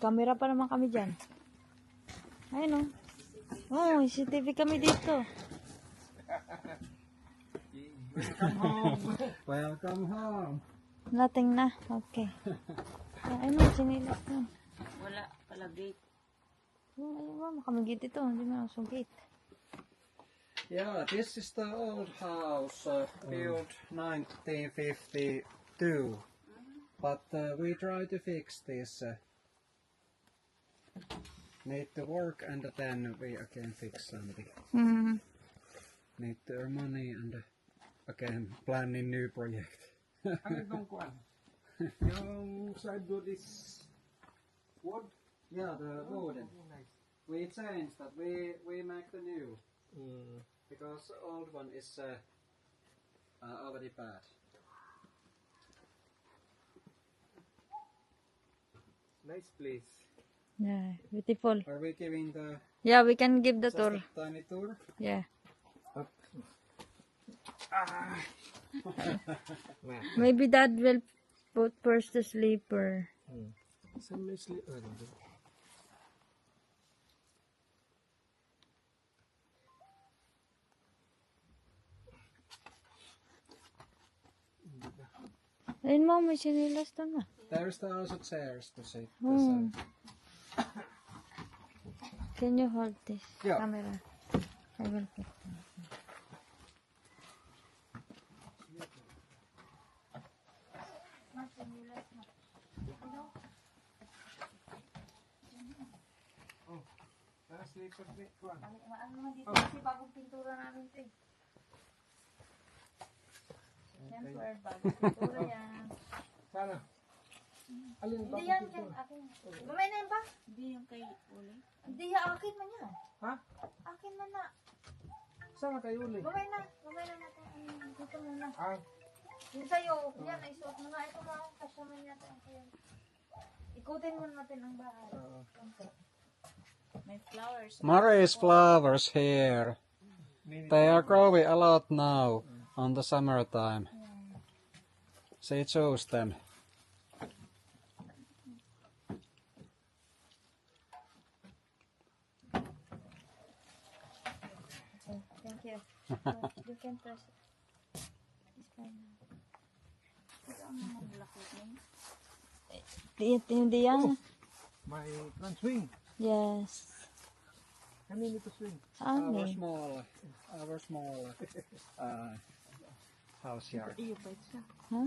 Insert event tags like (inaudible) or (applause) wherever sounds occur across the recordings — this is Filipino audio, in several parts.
Camera pa naman kami dyan. Ayun o. Oh. oh, CCTV kami dito. Welcome home. Nothing na. Okay. Ayun o, sinilas na. Wala pala gate. Oh, ayun ba, makamagit ito. Hindi mo ako gate. Yeah, this is the old house uh, built 1952. But uh, we try to fix this. Uh, need to work and then we again fix something. Hmm. Need to earn money and uh, again planning new project. (laughs) Ano itong kuan? Yung sideboard is wood? Yeah, the wooden. We changed that. We we make the new because old one is uh, uh, already bad. Nice place. Yeah, beautiful. Are we giving the Yeah, we can give the just tour. a tiny tour? Yeah. Nah. (laughs) Maybe dad will put first the sleeper. Saan may sleep? Ano ba? Ayun mo, may sinilas doon na. There's the also chairs to sit. Hmm. Can you hold this Yeah. camera? I will put. Ah, sleeper ni kuan. Ano naman dito kasi bagong pintura namin ito eh. Siyempre, bagong pintura yan. Sana. Alin ba? Hindi yan, yan, akin. Gamay na yan ba? Hindi yung kay Uli. Hindi yan, akin man yan. Ha? Akin man na. Sana kayo uli? Gamay na, gamay na natin. Ano, Dito muna. Ah, Yung sa'yo, yan, isuot mo na. Ito mga kasama natin ang kayo. Ikutin mo natin ang bahay. oo. May flowers. Mary's flowers here. They are growing a lot now on the summertime. She chose them. Thank you. Can press it. It's fine now. Hindi, hindi yan. May front swing. Yes. Kanino ito swing? Our Amin. small, our small uh, house yard. Iyo pa siya. Ha?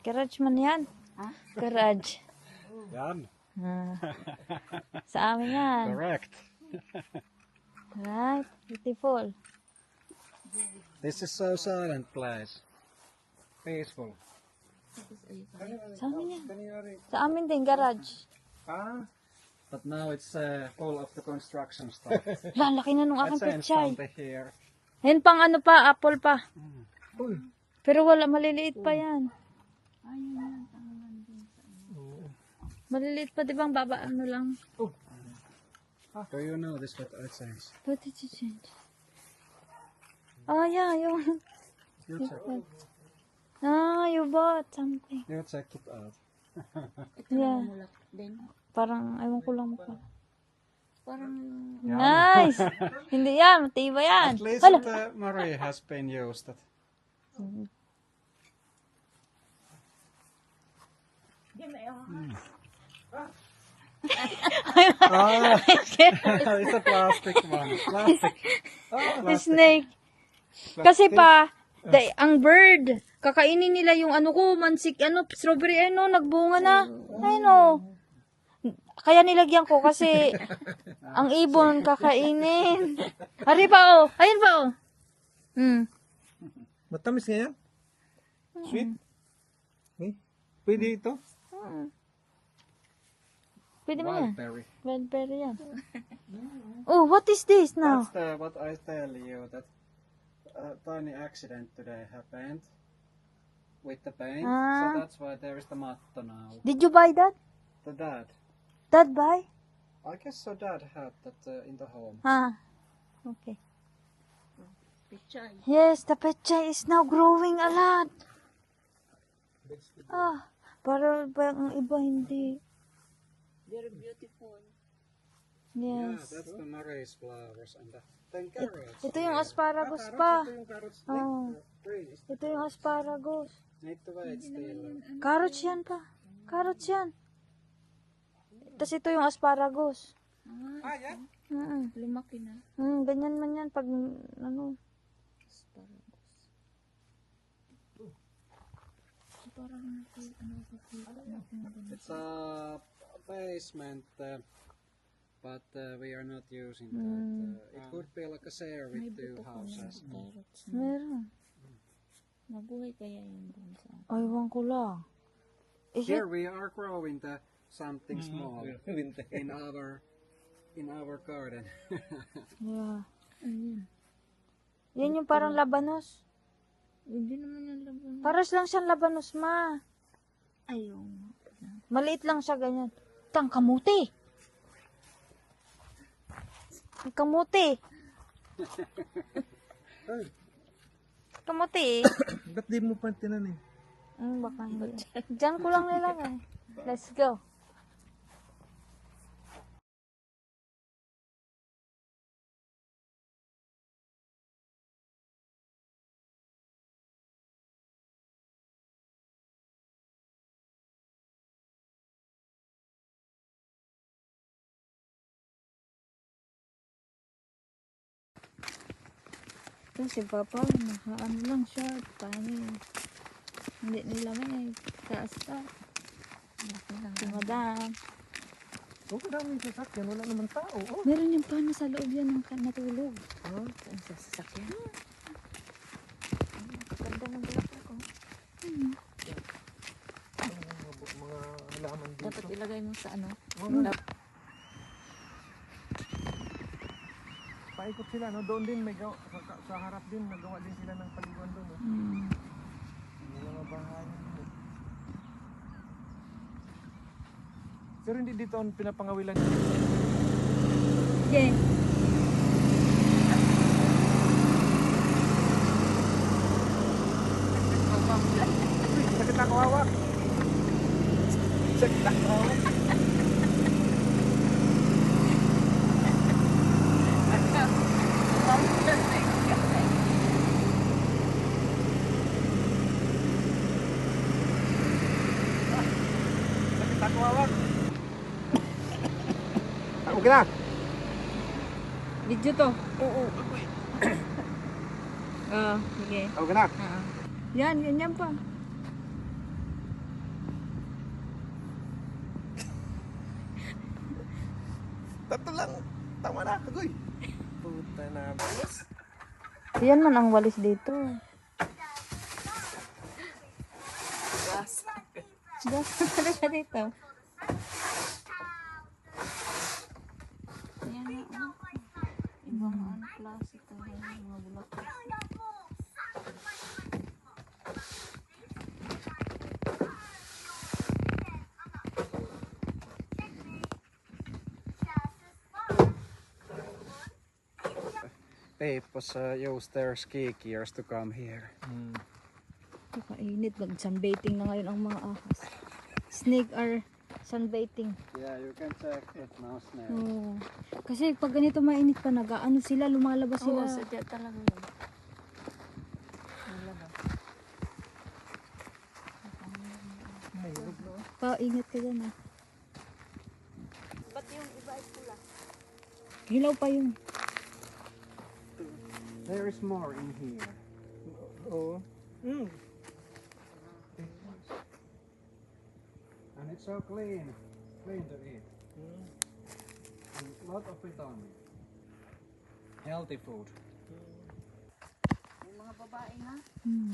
Garage man yan. Ha? Garage. Yan. Ah. Sa amin yan. Correct. Right? Beautiful. This is so silent place. Peaceful. Sa amin yan. Sa amin din, garage. Ah, But now it's uh, full of the construction stuff. (laughs) Lalaki na nung aking here. Ayun pang ano pa, apple pa. uy. Pero wala, maliliit pa yan. Yan. Maliliit pa, di ba? Ang baba, ano lang. Do you know this what I changed? What did you change? Oh, yeah, yung... You check, Ah, you bought something. you check it out. (laughs) Yeah. Parang, ayaw ko lang pa. Parang Nice! (laughs) Hindi yan, matibay yan. At least Hala. uh, Marie has been used. It. (laughs) Ah, it's a plastic one. Plastic. Oh, Snake. Kasi pa, da- ang bird, kakainin nila yung ano ko, mansik, ano, strawberry, ano, nagbunga na. Ano. Kaya nilagyan ko kasi (laughs) ang ibon kakainin. Hari pa oh, ayun pa oh. Hmm. Matamis nga yan? Sweet? Eh? Pwede ito? Pwede mo yan. Wildberry. Raspberry yan. (laughs) Oh, what is this now? That's the, what I tell you that a tiny accident today happened with the paint. Ah. So that's why there is the matto now. Did you buy that? The dad. Dad buy? I guess so dad had that uh, in the home. Ah. Okay. pichay. Yes, the petchay is now growing a lot. Ah, para ba ang iba hindi? Very beautiful. Yeah, Yes. that's the Marais flowers and the then carrots. Ito yung Ah, asparagus carrots, pa. Ito yung carrots. Oh. Ito yung asparagus. need to wait still. Carrots yan pa. Carrots yan. Tapos ito yung asparagus. Ah, yan. Mm Lumaki na. Hmm, ganyan man yan pag ano. Asparagus. Parang ano. It's a basement, uh, but uh, we are not using that. Hmm. Uh, it could be like a share with two houses. Carrots na. Meron. Nabuhay kaya yun dun sa... Aywan ko lang. Is it? Here we are growing the something small (laughs) Winter. in our in our garden. (laughs) Yeah. Yan yung parang labanos. Hindi naman yung laban. Paras lang siyang labanos, ma. Ayun. Maliit lang siya ganyan. Tang kamuti. Ang Kamuti. Ay, Kamuti. ba't di mo pa tinanim? Hmm, baka hindi. Diyan ko lang nilagay. Let's go. Kasi papa, nakaano lang siya. Paano yun? Hindi nila may taas ta. Laki lang. Si madam. Oh, sasakyan. Wala naman tao. Oh. Meron yung paano sa loob yan ng natulog. Ah, Ang sa sasakyan. Ganda ng bulaklak ko. mga, mga halaman dito. Dapat ilagay mo sa ano. Oh, Dap- paikot sila, no? Doon din, may gawa, sa, sa- harap din, nagawa din sila ng paliguan doon, no? Hmm. Yung mga bahay. Pero hindi dito ang pinapangawilan. Yeah. Na. Video to. Oo. (coughs) Ah, sige. Okay na. Ah. Yan, ganyan pa. (laughs) Tatlo lang. Tama na. Agoy. Puta na. Yan man ang walis dito. Gas. Gas (laughs) na siya dito. Yan na. Oh. Ano klase talaga yung mga bulaklak. People uh, use their ski gears to come here. Hmm. Kakainit. Mag-sunbathing na ngayon ang mga ahas. Snake are sunbathing. Yeah, you can check it now, Snake. Oo. Kasi pag ganito mainit pa, nag-ano sila, lumalabas Oo, sila. sadya talaga yun. No? Pa, ingat ka dyan ah. Ba't yung iba ay pula? Hilaw pa yung. There is more in here. Oo. Mm. It's so clean. Clean to eat. And lot of vitamin. Healthy food. Yung mga babae na. Hmm.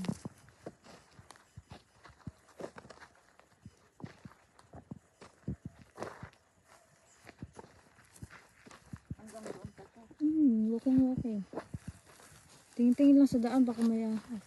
Hanggang doon pa to. Hmm, walking walking. Tingin-tingin lang sa daan, baka may ahas.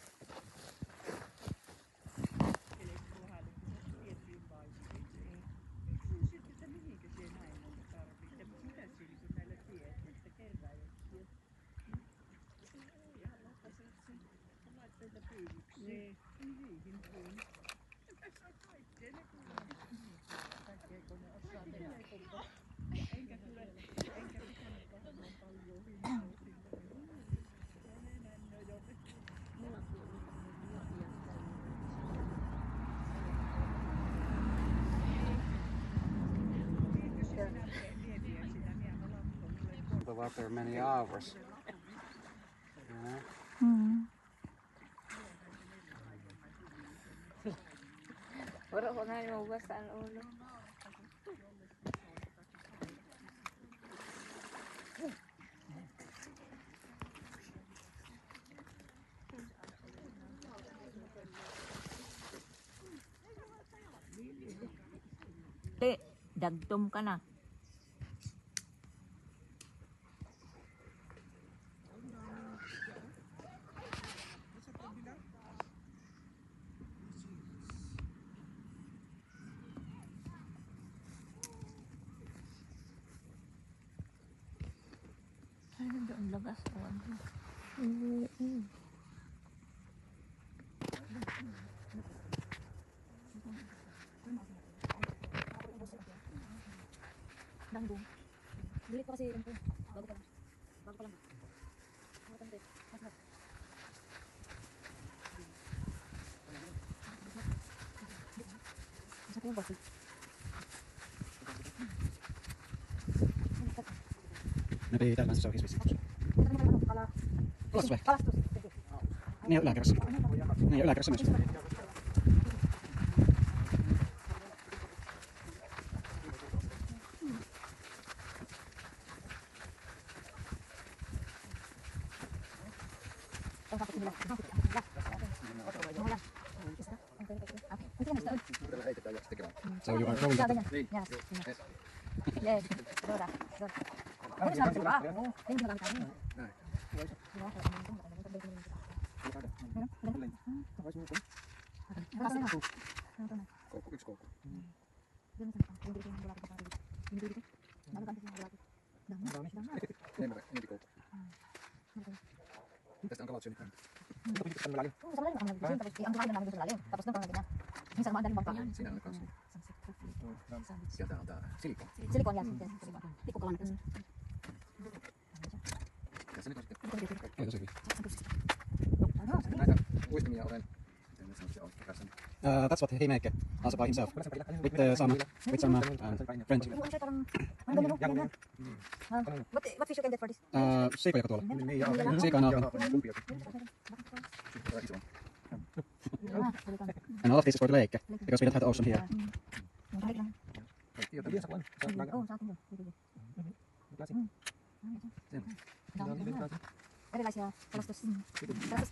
Water many hours. You know? Hmm. Wala ko na dagtom ka na. bumbung beli ko kasi ito bago pa lang bago pa lang ba matang rin masarap yung bottle Napitan lang sa showcase basic. Kalastos. Kalastos. Niyo lagras. Niyo. venga, venga. Ya, ya, Ini sama dengan kamu. Silikon. Silikon yan. Silikon. Tikko kalan. Tässä nyt on sitten Ano? Ei tosi hyvin. Näitä uistimia olen. En mä sano, se on kerässä. Uh, that's what he make also by himself. With uh, some, with some uh, ganyan. Ah, What, what fish you can get for this? Uh, siika joka tuolla. Niin, ja Siika on. And all of this is for the lake because we don't have the ocean here. Iya, sa kuan. Sa laga. Oo, sa atin yun. Dito, dito. Klase. Ang dami. Din klase. Lang siya? Kalastos. Kalastos.